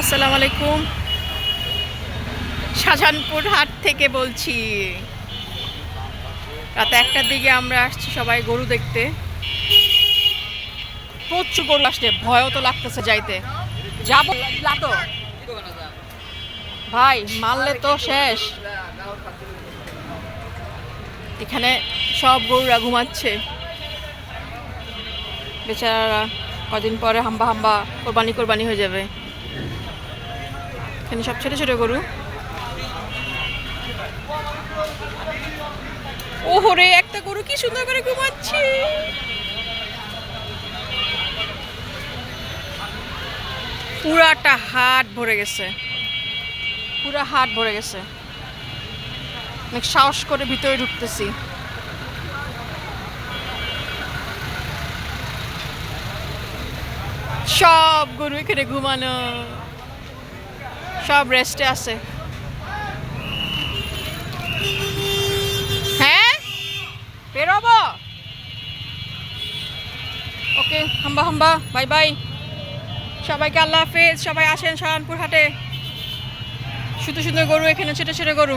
আসসালামু আলাইকুম। শাহজাহানপুর হাট থেকে বলছি। রাত একটার দিকে আমরা আসছি সবাই গরু দেখতে। প্রচুর গরু আসছে, ভয়ও তো লাগতেছে যাইতে। যাব ভাই, মারলে তো শেষ। এখানে সব গরুরা ঘুমাচ্ছে। বেচারারা কদিন পরে হাম্বা হাম্বা কোরবানি কোরবানি হয়ে যাবে। এখানে সব ছোট ছোট গরু। ওহরে, একটা গরু কি সুন্দর করে ঘুমাচ্ছে। পুরাটা হাট ভরে গেছে। পুরা হাট ভরে গেছে। অনেক সাহস করে ভিতরে ঢুকতেছি। সব গরু এখানে ঘুমানো। সব রেস্টে আছে। হ্যাঁ? বেরোবো? ওকে, হাম্বা হাম্বা, বাই বাই। সবাইকে আল্লাহ হাফেজ, সবাই আসেন সহানপুর হাটে। সুন্দর সুন্দর গরু এখানে, ছোটো ছোটো গরু।